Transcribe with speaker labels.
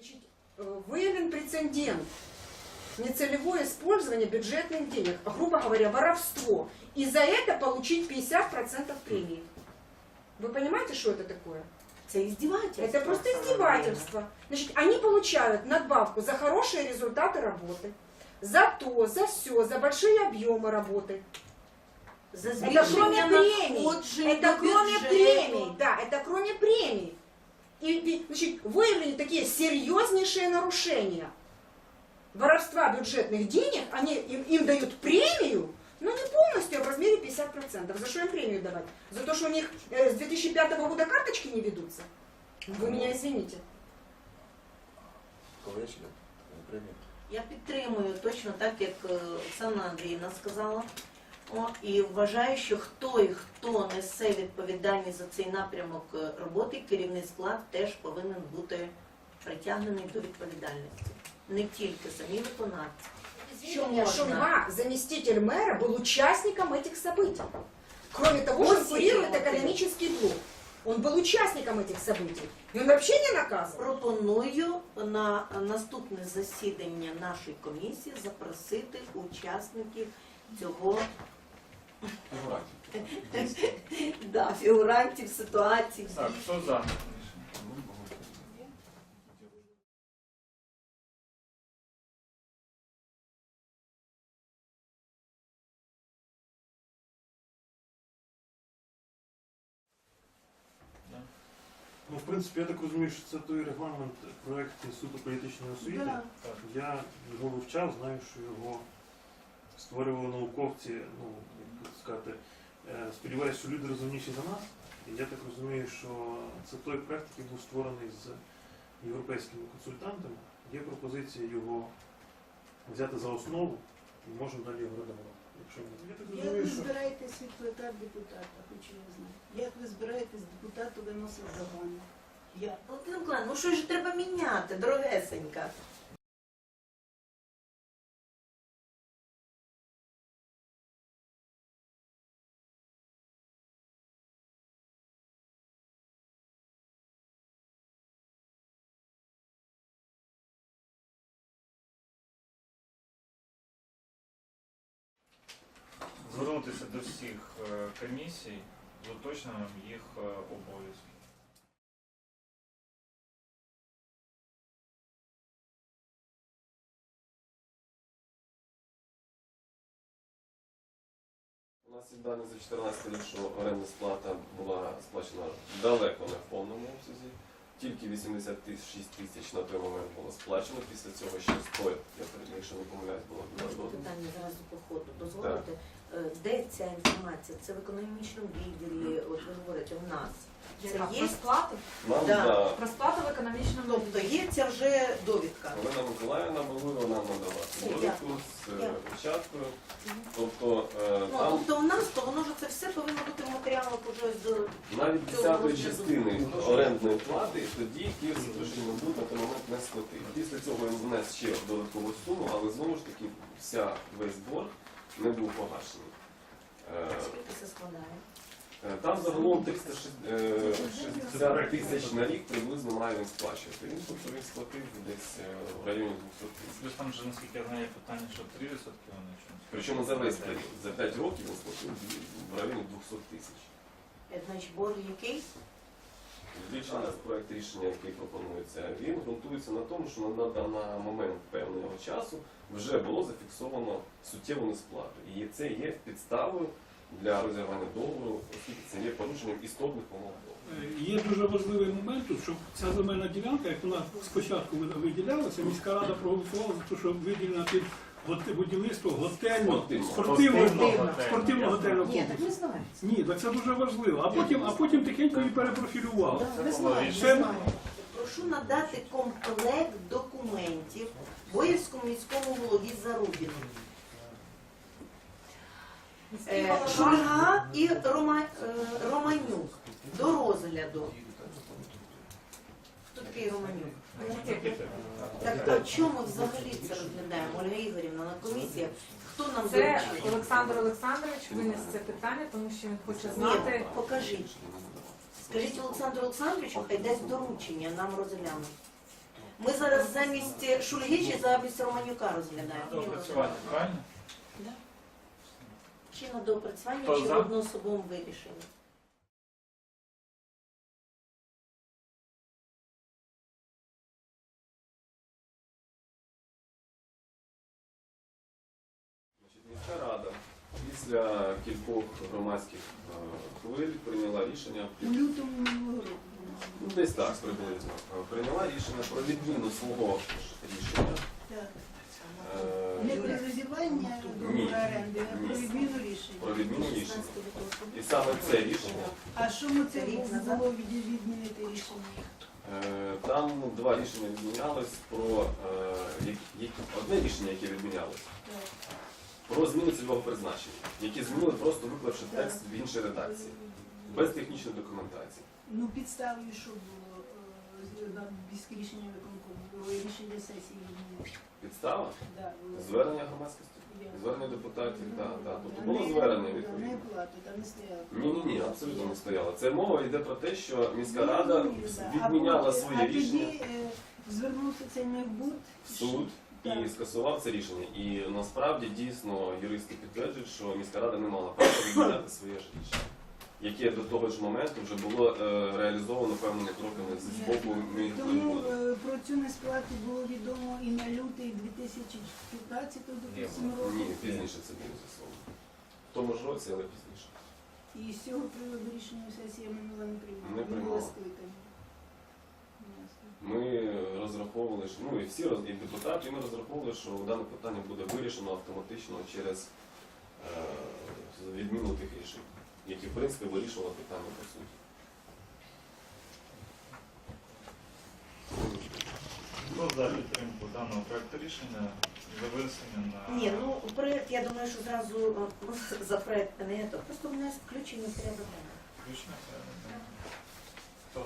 Speaker 1: Значит, э, выявлен прецедент. Нецелевое использование бюджетных денег, а, грубо говоря, воровство. И за это получить 50% премии. Вы понимаете, что это такое?
Speaker 2: Це издевательство.
Speaker 1: Это просто издевательство. Значит, они получают надбавку за хорошие результаты работы, за то, за все, за большие объемы работы.
Speaker 2: За
Speaker 1: Это кроме премий. Это кроме премий. Да, это кроме премий И, и, значит, выявлены такие серьезнейшие нарушения. Воровства бюджетных денег, они, им, им дают премию, но не полностью, а в размере 50%. За что им премию давать? За то, что у них э, с 2005 года карточки не ведутся? Вы меня извините.
Speaker 3: Колечки, премії.
Speaker 2: Я підтримую точно так, як е, Оксана Андріївна сказала. О, і вважаю, що хто і хто несе відповідальність за цей напрямок е, роботи, керівний склад теж повинен бути притягнений до відповідальності. Не тільки самі виконавці. Що
Speaker 1: Что
Speaker 2: можно?
Speaker 1: Шульга, заместитель мэра, был участником этих событий. Кроме того, что он
Speaker 2: Очень
Speaker 1: курирует
Speaker 2: его
Speaker 1: экономический блок. Он был участником этих событий. И он вообще не наказан.
Speaker 2: Пропоную на наступне засідання нашої комісії запросити учасників цього да, фігурантів ситуації.
Speaker 4: Так, хто за?
Speaker 5: Ну, в принципі, я так розумію, що це той регламент проєкту суто політичної освіти.
Speaker 2: Да.
Speaker 5: Я його вивчав, знаю, що його створювали науковці, ну, сказати, е, сподіваюся, що люди розумніші за нас. І я так розумію, що це той проєкт, який був створений з європейськими консультантами. Є пропозиція його взяти за основу і можемо далі його редагувати. Якщо
Speaker 6: Як ви збираєтесь відкликати депутата, хочу я знати. Як ви збираєтесь депутату виносити загони? Я.
Speaker 2: Валентина Миколаївна, ну що ж треба міняти, дорогесенька?
Speaker 4: Звернутися до всіх е, комісій з уточненням їх е, обов'язків.
Speaker 3: У нас є дані за 14 рік, що орендна сплата була сплачена далеко не в повному обсязі. Тільки 86 тисяч на той момент було сплачено. Після цього ще 100, я якщо не помиляюсь, було.
Speaker 2: Питання зараз по ходу. Дозволите, де ця інформація? Це в економічному відділі, от ви говорите, у нас. Це
Speaker 7: Яка?
Speaker 2: є?
Speaker 7: Про сплату?
Speaker 3: Нам
Speaker 2: Да.
Speaker 7: Про сплату в економічному
Speaker 2: Тобто є ця вже довідка.
Speaker 3: Олена Миколаївна могла нам
Speaker 2: Все,
Speaker 3: довідку з е,
Speaker 2: Дякую.
Speaker 3: печаткою. Тобто е,
Speaker 2: Ну,
Speaker 3: там
Speaker 2: тобто у нас, то воно ж це все повинно бути в матеріалах уже з
Speaker 3: навіть
Speaker 2: цього
Speaker 3: десятої
Speaker 2: розгляду.
Speaker 3: частини орендної плати тоді Київ Святошин Буд на той момент не сплатив. Після цього він внес ще додаткову суму, але знову ж таки вся весь борг не був погашений. Е,
Speaker 2: скільки це складає.
Speaker 3: Е, Там загалом 360 тисяч на рік приблизно має він сплачувати. Він тобто він сплатив десь е, в районі 200 тисяч.
Speaker 4: Плюс там вже, наскільки я знаю, питання, що 3% вони чомусь.
Speaker 3: Причому за весь період. За 5 років він сплатив в районі 200 тисяч.
Speaker 2: Е, Значить, борг який?
Speaker 3: Рішення, проект рішення, який пропонується, він ґрунтується на тому, що на, на, момент певного часу вже було зафіксовано суттєву несплату. І це є підставою для розірвання договору, оскільки це є порушенням істотних умов.
Speaker 8: Е, Є дуже важливий момент щоб ця земельна ділянка, як вона спочатку виділялася, міська рада проголосувала за те, щоб виділена під будівництво готельного
Speaker 3: Спортивного.
Speaker 8: спортивного
Speaker 4: Спортивного.
Speaker 8: спортивного готельного
Speaker 2: Ні, так
Speaker 8: комплексу.
Speaker 2: ми знаємо.
Speaker 8: Ні, так це дуже важливо. А потім, а потім тихенько її перепрофілювали.
Speaker 2: Да, Ми знаємо, ми
Speaker 8: Це-
Speaker 2: знаємо. Прошу надати комплект документів Боївському міському голові Зарубіну. Е. Шульга і Рома, е, Романюк до розгляду. Хто такий Романюк? Так а чому взагалі це розглядаємо, Ольга Ігорівна, на комісіях? Хто нам
Speaker 7: Це
Speaker 2: доручив?
Speaker 7: Олександр Олександрович виніс це питання, тому що він хоче
Speaker 2: Ні,
Speaker 7: знати.
Speaker 2: покажіть. Скажіть Олександру Олександровичу, хай дасть доручення нам розглянути. Ми зараз замість Шульги чи замість Романюка розглядаємо.
Speaker 4: Доопрацювати, правильно?
Speaker 2: Да. Чи на доопрацювання,
Speaker 4: Хто
Speaker 2: чи
Speaker 4: за?
Speaker 2: в одноособовому вирішенні.
Speaker 3: Після кількох громадських е, хвиль прийняла рішення ну, десь так приблизно. е, Прийняла рішення про відміну свого рішення. Е,
Speaker 6: Не про розірвання договору оренди, а про відміну рішення.
Speaker 3: Про відміну рішення. І саме це рішення
Speaker 6: А що ми це
Speaker 2: Рік
Speaker 6: було відмінити рішення?
Speaker 3: Там два рішення відмінялись про одне рішення, яке відмінялось. Про зміну цільового призначення, які змінили просто виклавши текст в іншій редакції, без технічної документації.
Speaker 6: Ну, підставою, що було е, рішення виконкому, рішення сесії.
Speaker 3: Підстава
Speaker 6: Да, було.
Speaker 3: звернення громадськості, звернення депутатів, так, так. Тобто
Speaker 6: Да,
Speaker 3: було
Speaker 6: не-
Speaker 3: звернення
Speaker 6: да, Не
Speaker 3: відповідно.
Speaker 6: плату, там не стояло.
Speaker 3: Ні, ні, ні, абсолютно не стояло. Це мова йде про те, що міська рада
Speaker 6: Ну, да.
Speaker 3: відміняла
Speaker 6: А
Speaker 3: своє
Speaker 6: тоді,
Speaker 3: рішення
Speaker 6: е, звернувся цей мехбуд.
Speaker 3: в суд. І скасував це рішення. І насправді дійсно юристи підтверджують, що міська рада не мала права відміняти своє ж рішення, яке до того ж моменту вже було е, реалізовано певними кроками з боку
Speaker 6: Тому е, про цю несплату було відомо і на лютий 2015 допустимо, року.
Speaker 3: Ні, пізніше це було з'ясовано. В тому ж році, але пізніше.
Speaker 6: І з цього приводу рішення минула не приймала.
Speaker 3: Не приймала.
Speaker 6: була скликана. Ясно.
Speaker 3: Ми розраховували, що ну і всі роз- і депутати, і ми розраховували, що дане питання буде вирішено автоматично через е, відміну тих рішень, які в принципі вирішували питання по суті.
Speaker 4: Хто за підтримку даного проекту рішення за винесення на
Speaker 2: Ні, ну проект, я думаю, що зразу е, за проект не то. Просто у нас включення в порядок денний.
Speaker 4: включення? Це